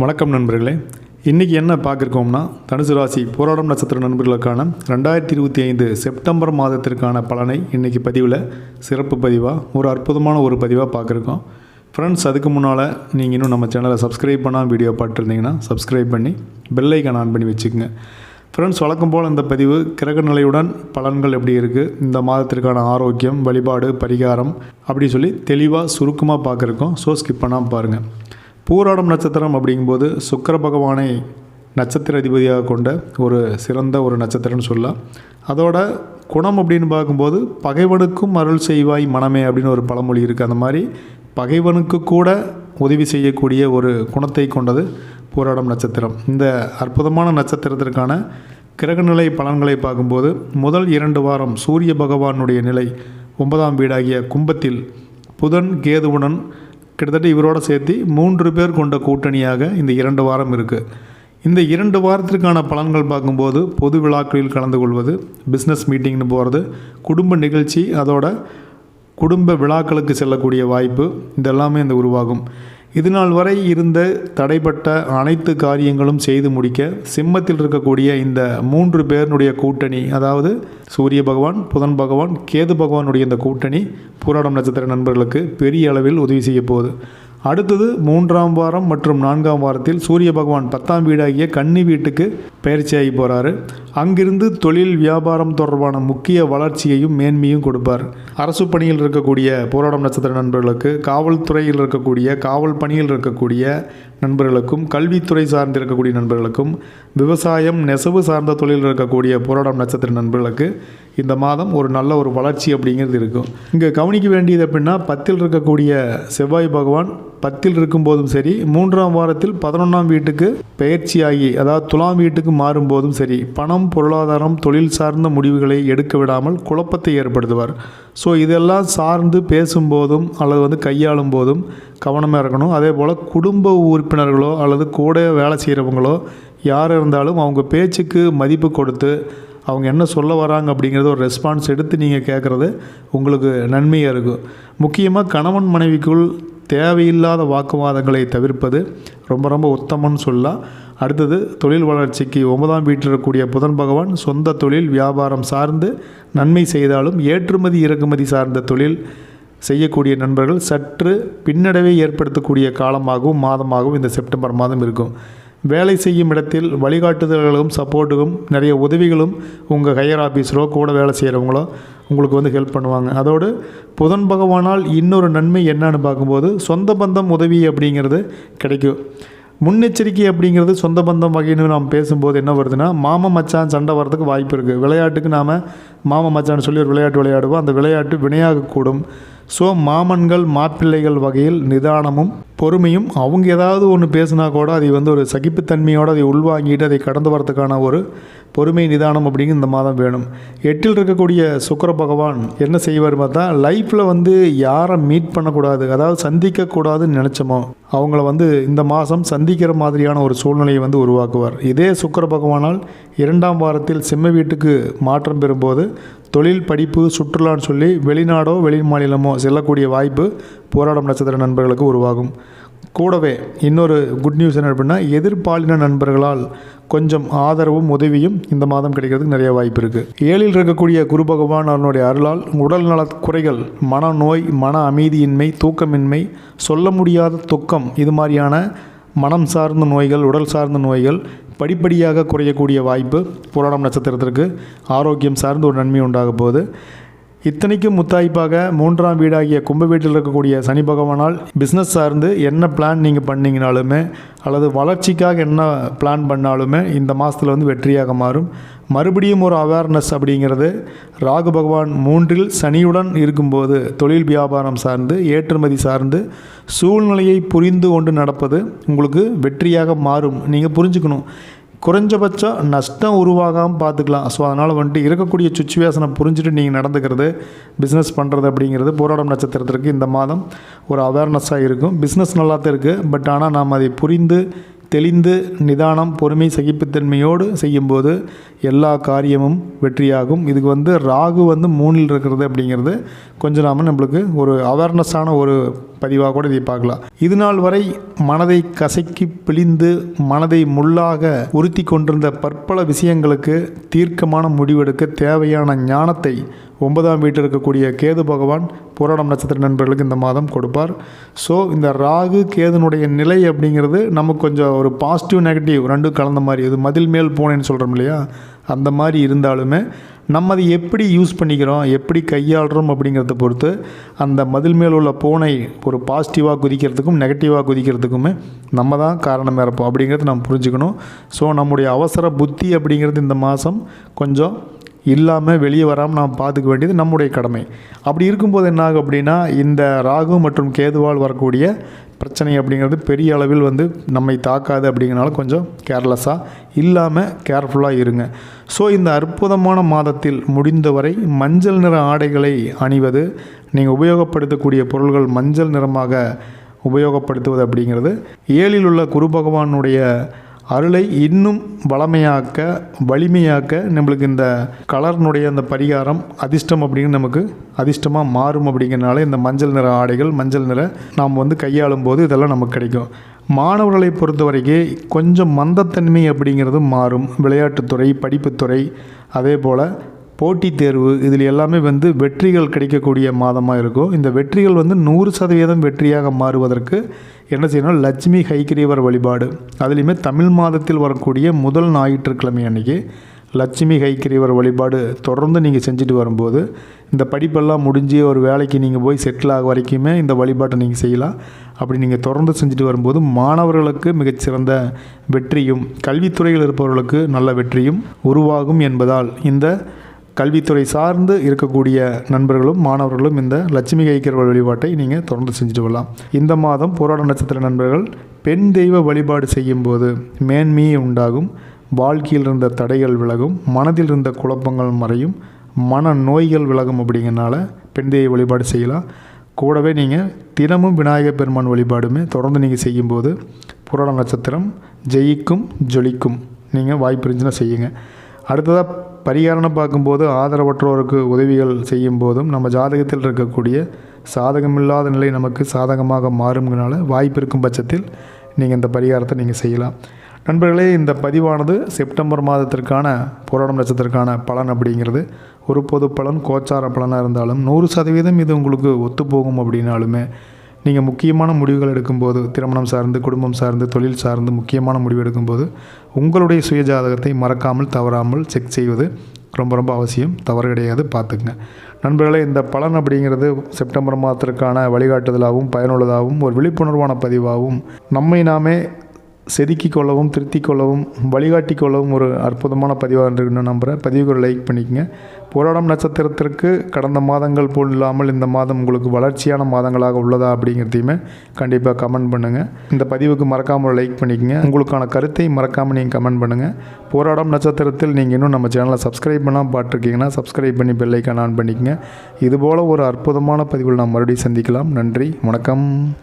வணக்கம் நண்பர்களே. இன்றைக்கி என்ன பார்க்குறோம்னா தனுசு ராசி போராடம் நட்சத்திர நண்பர்களுக்கான ரெண்டாயிரத்தி இருபத்தி ஐந்து செப்டம்பர் மாதத்திற்கான பலனை இன்றைக்கி பதிவில் சிறப்பு பதிவாக ஒரு அற்புதமான ஒரு பதிவாக பார்க்குறோம். ஃப்ரெண்ட்ஸ் அதுக்கு முன்னால் நீங்கள் இன்னும் நம்ம சேனலை சப்ஸ்கிரைப் பண்ணால் வீடியோ பார்த்துருந்தீங்கன்னா சப்ஸ்கிரைப் பண்ணி பெல் ஆன் பண்ணி வச்சுக்கோங்க. ஃப்ரெண்ட்ஸ் வழக்கம் போல் இந்த பதிவு கிரக நிலையுடன் பலன்கள் எப்படி இருக்குது இந்த மாதத்திற்கான ஆரோக்கியம் வழிபாடு பரிகாரம் அப்படி சொல்லி தெளிவாக சுருக்கமாக பார்க்குறோம். ஸோ ஸ்கிப் பண்ணால் பாருங்கள் பூராடம் நட்சத்திரம் அப்படிங்கும்போது சுக்கர பகவானை நட்சத்திர அதிபதியாக கொண்ட ஒரு சிறந்த ஒரு நட்சத்திரம்னு சொல்லலாம். அதோட குணம் அப்படின்னு பார்க்கும்போது பகைவனுக்கும் அருள் செய்வாய் மனமே அப்படின்னு ஒரு பழமொழி இருக்குது அந்த மாதிரி பகைவனுக்கு கூட உதவி செய்யக்கூடிய ஒரு குணத்தை கொண்டது பூராடம் நட்சத்திரம். இந்த அற்புதமான நட்சத்திரத்திற்கான கிரகநிலை பலன்களை பார்க்கும்போது முதல் இரண்டு வாரம் சூரிய பகவானுடைய நிலை ஒன்பதாம் வீடாகிய கும்பத்தில் புதன் கேதுவுடன் கிட்டத்தட்ட இவரோட சேர்த்து மூன்று பேர் கொண்ட கூட்டணியாக இந்த இரண்டு வாரம் இருக்குது இந்த இரண்டு வாரத்திற்கான பலன்கள் பார்க்கும்போது பொது விழாக்களில் கலந்து கொள்வது பிஸ்னஸ் மீட்டிங்னு போகிறது குடும்ப நிகழ்ச்சி அதோட குடும்ப விழாக்களுக்கு செல்லக்கூடிய வாய்ப்பு இதெல்லாமே இந்த உருவாகும். இதுநாள் வரை இருந்த தடைப்பட்ட அனைத்து காரியங்களும் செய்து முடிக்க சிம்மத்தில் இருக்கக்கூடிய இந்த மூன்று பேருடைய கூட்டணி அதாவது சூரிய பகவான் புதன் பகவான் கேது பகவானுடைய இந்த கூட்டணி பூராடம் நட்சத்திர நண்பர்களுக்கு பெரிய அளவில் உதவி செய்ய போகுது அடுத்தது மூன்றாம் வாரம் மற்றும் நான்காம் வாரத்தில் சூரிய பகவான் பத்தாம் வீடாகிய கன்னி வீட்டுக்கு பயிற்சியாகி போகிறாரு அங்கிருந்து தொழில் வியாபாரம் தொடர்பான முக்கிய வளர்ச்சியையும் மேன்மையும் கொடுப்பார். அரசு பணியில் இருக்கக்கூடிய போராடம் நட்சத்திர நண்பர்களுக்கு காவல்துறையில் இருக்கக்கூடிய காவல் பணியில் இருக்கக்கூடிய நண்பர்களுக்கும் கல்வித்துறை சார்ந்து இருக்கக்கூடிய நண்பர்களுக்கும் விவசாயம் நெசவு சார்ந்த தொழில் இருக்கக்கூடிய போராடம் நட்சத்திர நண்பர்களுக்கு இந்த மாதம் ஒரு நல்ல ஒரு வளர்ச்சி அப்படிங்கிறது இருக்கும். இங்கே கவனிக்க வேண்டியது அப்படின்னா பத்தில் இருக்கக்கூடிய செவ்வாய் பகவான் பத்தில் இருக்கும்போதும் சரி மூன்றாம் வாரத்தில் பதினொன்றாம் வீட்டுக்கு பயிற்சியாகி அதாவது துலாம் வீட்டுக்கு மாறும்போதும் சரி பணம் பொருளாதாரம் தொழில் சார்ந்த முடிவுகளை எடுக்க விடாமல் குழப்பத்தை ஏற்படுத்துவார். ஸோ இதெல்லாம் சார்ந்து பேசும்போதும் அல்லது வந்து கையாளும் போதும் கவனமாக இருக்கணும். அதே போல் குடும்ப உறுப்பினர்களோ அல்லது கூட வேலை செய்கிறவங்களோ யார் இருந்தாலும் அவங்க பேச்சுக்கு மதிப்பு கொடுத்து அவங்க என்ன சொல்ல வராங்க அப்படிங்கிறத ஒரு ரெஸ்பான்ஸ் எடுத்து நீங்கள் கேட்குறது உங்களுக்கு நன்மையாக இருக்கும் முக்கியமாக கணவன் மனைவிக்குள் தேவையில்லாத வாக்குவாதங்களை தவிர்ப்பது ரொம்ப ரொம்ப உத்தமம்னு சொல்லலாம். அடுத்தது தொழில் வளர்ச்சிக்கு ஒன்பதாம் வீட்டில் இருக்கக்கூடிய புதன் பகவான் சொந்த தொழில் வியாபாரம் சார்ந்து நன்மை செய்தாலும் ஏற்றுமதி இறக்குமதி சார்ந்த தொழில் செய்யக்கூடிய நண்பர்கள் சற்று பின்னடைவை ஏற்படுத்தக்கூடிய காலமாகவும் மாதமாகவும் இந்த செப்டம்பர் மாதம் இருக்கும். வேலை செய்யும் இடத்தில் வழிகாட்டுதல்களும் சப்போர்ட்டுக்கும் நிறைய உதவிகளும் உங்கள் ஹையர் ஆஃபீஸரோ கூட வேலை செய்கிறவங்களோ உங்களுக்கு வந்து ஹெல்ப் பண்ணுவாங்க. அதோடு புதன் பகவானால் இன்னொரு நன்மை என்னன்னு பார்க்கும்போது சொந்த பந்தம் உதவி அப்படிங்கிறது கிடைக்கும். முன்னெச்சரிக்கை அப்படிங்கிறது சொந்த பந்தம் வகைன்னு நாம் பேசும்போது என்ன வருதுன்னா மாம மச்சான் சண்டை வர்றதுக்கு வாய்ப்பு இருக்குது விளையாட்டுக்கு நாம் மாம மச்சான்னு சொல்லி ஒரு விளையாட்டு விளையாடுவோம். அந்த விளையாட்டு வினையாகக்கூடும். ஸோ மாமன்கள் மாப்பிள்ளைகள் வகையில் நிதானமும் பொறுமையும் அவங்க ஏதாவது ஒன்று பேசுனா கூட அதை வந்து ஒரு சகிப்புத்தன்மையோடு அதை உள்வாங்கிட்டு அதை கடந்து வரதுக்கான ஒரு பொறுமை நிதானம் அப்படிங்கிற இந்த மாதம் வேணும். எட்டில் இருக்கக்கூடிய சுக்கர பகவான் என்ன செய்வார் பார்த்தா லைஃப்பில் வந்து யாரை மீட் பண்ணக்கூடாது அதாவது சந்திக்கக்கூடாதுன்னு நினச்சோமோ அவங்கள வந்து இந்த மாதம் சந்திக்கிற மாதிரியான ஒரு சூழ்நிலையை வந்து உருவாக்குவார். இதே சுக்கர பகவானால் இரண்டாம் வாரத்தில் செம்ம வீட்டுக்கு மாற்றம் பெறும்போது தொழில் படிப்பு சுற்றுலான்னு சொல்லி வெளிநாடோ வெளி மாநிலமோ செல்லக்கூடிய வாய்ப்பு போராடும் நட்சத்திர நண்பர்களுக்கு உருவாகும். கூடவே இன்னொரு குட் நியூஸ் என்ன அப்படின்னா எதிர்பாலின நண்பர்களால் கொஞ்சம் ஆதரவும் உதவியும் இந்த மாதம் கிடைக்கிறதுக்கு நிறைய வாய்ப்பு இருக்குது ஏழில் இருக்கக்கூடிய குரு பகவான் அவனுடைய அருளால் உடல் நலக் குறைகள் மனநோய் மன அமைதியின்மை தூக்கமின்மை சொல்ல முடியாத துக்கம் இது மாதிரியான மனம் சார்ந்த நோய்கள் உடல் சார்ந்த நோய்கள் படிப்படியாக குறையக்கூடிய வாய்ப்பு புராணம் நட்சத்திரத்திற்கு ஆரோக்கியம் சார்ந்த ஒரு நன்மை உண்டாக போகுது. இத்தனைக்கும் முத்தாய்ப்பாக மூன்றாம் வீடாகிய கும்ப வீட்டில் இருக்கக்கூடிய சனி பகவானால் பிஸ்னஸ் சார்ந்து என்ன பிளான் நீங்கள் பண்ணீங்கனாலுமே அல்லது வளர்ச்சிக்காக என்ன பிளான் பண்ணாலுமே இந்த மாதத்தில் வந்து வெற்றியாக மாறும். மறுபடியும் ஒரு அவேர்னஸ் அப்படிங்கிறது ராகு பகவான் மூன்றில் சனியுடன் இருக்கும்போது தொழில் வியாபாரம் சார்ந்து ஏற்றுமதி சார்ந்து சூழ்நிலையை புரிந்து கொண்டு நடப்பது உங்களுக்கு வெற்றியாக மாறும். நீங்கள் புரிஞ்சுக்கணும். குறைஞ்சபட்சம் நஷ்டம் உருவாகாமல் பார்த்துக்கலாம். ஸோ அதனால் வந்துட்டு இருக்கக்கூடிய சுச்சுவேஷனை புரிஞ்சுட்டு நீங்கள் நடந்துக்கிறது பிஸ்னஸ் பண்ணுறது அப்படிங்கிறது போராடம் நட்சத்திரத்திற்கு இந்த மாதம் ஒரு அவேர்னஸாக இருக்கும். பிஸ்னஸ் நல்லா தான் இருக்குது பட் ஆனால் நாம் அதை புரிந்து தெளிந்து நிதானம் பொறுமை சகிப்புத்தன்மையோடு செய்யும்போது எல்லா காரியமும் வெற்றியாகும். இதுக்கு வந்து ராகு வந்து மூணில் இருக்கிறது அப்படிங்கிறது கொஞ்சம் நாம நம்மளுக்கு ஒரு அவேர்னஸான ஒரு பதிவாக கூட இதை பார்க்கலாம். இது நாள் வரை மனதை கசக்கி பிழிந்து மனதை முள்ளாக உறுத்தி கொண்டிருந்த பற்பல விஷயங்களுக்கு தீர்க்கமான முடிவெடுக்க தேவையான ஞானத்தை ஒன்பதாம் வீட்டில் இருக்கக்கூடிய கேது பகவான் புராணம் நட்சத்திர நண்பர்களுக்கு இந்த மாதம் கொடுப்பார். ஸோ இந்த ராகு கேதுனுடைய நிலை அப்படிங்கிறது நமக்கு கொஞ்சம் ஒரு பாசிட்டிவ் நெகட்டிவ் ரெண்டும் கலந்த மாதிரி. இது மதில் மேல் போனேன்னு சொல்கிறோம் இல்லையா? அந்த மாதிரி இருந்தாலுமே நம்ம அதை எப்படி யூஸ் பண்ணிக்கிறோம்? எப்படி கையாளுறோம் அப்படிங்கிறத பொறுத்து அந்த மதில் மேல் உள்ள பூனை ஒரு பாசிட்டிவாக குதிக்கிறதுக்கும் நெகட்டிவாக குதிக்கிறதுக்குமே நம்ம தான் காரணமாக இருப்போம் அப்படிங்கிறத நம்ம புரிஞ்சுக்கணும். ஸோ நம்முடைய அவசர புத்தி அப்படிங்கிறது இந்த மாதம் கொஞ்சம் இல்லாமல் வெளியே வராமல் நாம் பார்த்துக்க வேண்டியது நம்முடைய கடமை. அப்படி இருக்கும்போது என்ன ஆகும் அப்படின்னா இந்த ராகு மற்றும் கேதுவால் வரக்கூடிய பிரச்சனை அப்படிங்கிறது பெரிய அளவில் வந்து நம்மை தாக்காது அப்படிங்கிறனால கொஞ்சம் கேர்லெஸ்ஸாக இல்லாமல் கேர்ஃபுல்லாக இருங்க. ஸோ இந்த அற்புதமான மாதத்தில் முடிந்தவரை மஞ்சள் நிற ஆடைகளை அணிவது நீங்கள் உபயோகப்படுத்தக்கூடிய பொருள்கள் மஞ்சள் நிறமாக உபயோகப்படுத்துவது அப்படிங்கிறது ஏழில் உள்ள குரு பகவானுடைய அருளை இன்னும் வளமையாக்க வலிமையாக்க நம்மளுக்கு இந்த கலர்னுடைய அந்த பரிகாரம் அதிர்ஷ்டம் அப்படின்னு நமக்கு அதிர்ஷ்டமாக மாறும் அப்படிங்கிறனால இந்த மஞ்சள் நிற ஆடைகள் மஞ்சள் நிற நாம் வந்து கையாளும் போது இதெல்லாம் நமக்கு கிடைக்கும். மாணவர்களை பொறுத்த வரைக்கும் கொஞ்சம் மந்தத்தன்மை அப்படிங்கிறது மாறும். விளையாட்டுத்துறை படிப்புத்துறை அதே போல் போட்டித் தேர்வு இதில் எல்லாமே வந்து வெற்றிகள் கிடைக்கக்கூடிய மாதமாக இருக்கும். இந்த வெற்றிகள் வந்து நூறு சதவீதம் வெற்றியாக மாறுவதற்கு என்ன செய்யணும்? லட்சுமி ஹைகிரீவர் வழிபாடு. அதுலேயுமே தமிழ் மாதத்தில் வரக்கூடிய முதல் ஞாயிற்றுக்கிழமை அன்னைக்கு லட்சுமி ஹைக்கிரீவர் வழிபாடு தொடர்ந்து நீங்கள் செஞ்சுட்டு வரும்போது இந்த படிப்பெல்லாம் முடிஞ்சு ஒரு வேலைக்கு நீங்கள் போய் செட்டில் ஆக வரைக்குமே இந்த வழிபாட்டை நீங்கள் செய்யலாம். அப்படி நீங்கள் தொடர்ந்து செஞ்சுட்டு வரும்போது மாணவர்களுக்கு மிகச்சிறந்த வெற்றியும் கல்வித்துறையில் இருப்பவர்களுக்கு நல்ல வெற்றியும் உருவாகும் என்பதால் இந்த கல்வித்துறை சார்ந்து இருக்கக்கூடிய நண்பர்களும் மாணவர்களும் இந்த லட்சுமி கைக்கர் வழிபாட்டை நீங்கள் தொடர்ந்து செஞ்சுட்டு வரலாம். இந்த மாதம் போராட நட்சத்திர நண்பர்கள் பெண் தெய்வ வழிபாடு செய்யும்போது மேன்மையே உண்டாகும். வாழ்க்கையில் இருந்த தடைகள் விலகும் மனதில் இருந்த குழப்பங்கள் மறையும் மன நோய்கள் விலகும் அப்படிங்கிறனால பெண் தெய்வ வழிபாடு செய்யலாம். கூடவே நீங்கள் தினமும் விநாயகர் பெருமான் வழிபாடுமே தொடர்ந்து நீங்கள் செய்யும்போது புராண நட்சத்திரம் ஜெயிக்கும் ஜொலிக்கும். நீங்கள் வாய்ப்பு இருந்துச்சுன்னா செய்யுங்க. அடுத்ததாக பரிகாரம்னு பார்க்கும்போது ஆதரவற்றோருக்கு உதவிகள் செய்யும் போதும் நம்ம ஜாதகத்தில் இருக்கக்கூடிய சாதகமில்லாத நிலை நமக்கு சாதகமாக மாறும்னால வாய்ப்பு இருக்கும் பட்சத்தில் நீங்கள் இந்த பரிகாரத்தை நீங்கள் செய்யலாம். நண்பர்களே இந்த பதிவானது செப்டம்பர் மாதத்திற்கான போராடம் நட்சத்திற்கான பலன் அப்படிங்கிறது. ஒரு பொது பலன் கோச்சார பலனாக இருந்தாலும் நூறு சதவீதம் இது உங்களுக்கு ஒத்துப்போகும் அப்படின்னாலுமே நீங்கள் முக்கியமான முடிவுகள் எடுக்கும்போது திருமணம் சார்ந்து குடும்பம் சார்ந்து தொழில் சார்ந்து முக்கியமான முடிவு எடுக்கும்போது உங்களுடைய சுய ஜாதகத்தை மறக்காமல் தவறாமல் செக் செய்வது ரொம்ப ரொம்ப அவசியம். தவறு கிடையாது பார்த்துக்குங்க. நண்பர்களே இந்த பலன் அப்படிங்கிறது செப்டம்பர் மாதத்திற்கான வழிகாட்டுதலாகவும் பயனுள்ளதாகவும் ஒரு விழிப்புணர்வான பதிவாகவும் நம்மை நாமே செதுக்கிக் கொள்ளவும் திருத்திக் கொள்ளவும் வழிகாட்டி கொள்ளவும் ஒரு அற்புதமான பதிவாக இருக்குன்னு நம்புகிறேன் பதிவுக்கு ஒரு லைக் பண்ணிக்கங்க. போராடம் நட்சத்திரத்திற்கு கடந்த மாதங்கள் போல் இல்லாமல் இந்த மாதம் உங்களுக்கு வளர்ச்சியான மாதங்களாக உள்ளதா அப்படிங்கிறதையுமே கண்டிப்பாக கமெண்ட் பண்ணுங்கள் இந்த பதிவுக்கு மறக்காமல் லைக் பண்ணிக்கங்க. உங்களுக்கான கருத்தை மறக்காமல் நீங்கள் கமெண்ட் பண்ணுங்கள் போராடம் நட்சத்திரத்தில் நீங்கள் இன்னும் நம்ம சேனலை சப்ஸ்கிரைப் பண்ணால் பார்த்துருக்கீங்கன்னா சப்ஸ்கிரைப் பண்ணி பெல்லைக்கான் ஆன் பண்ணிக்கங்க. இதுபோல் ஒரு அற்புதமான பதிவில் நாம் மறுபடியும் சந்திக்கலாம். நன்றி. வணக்கம்.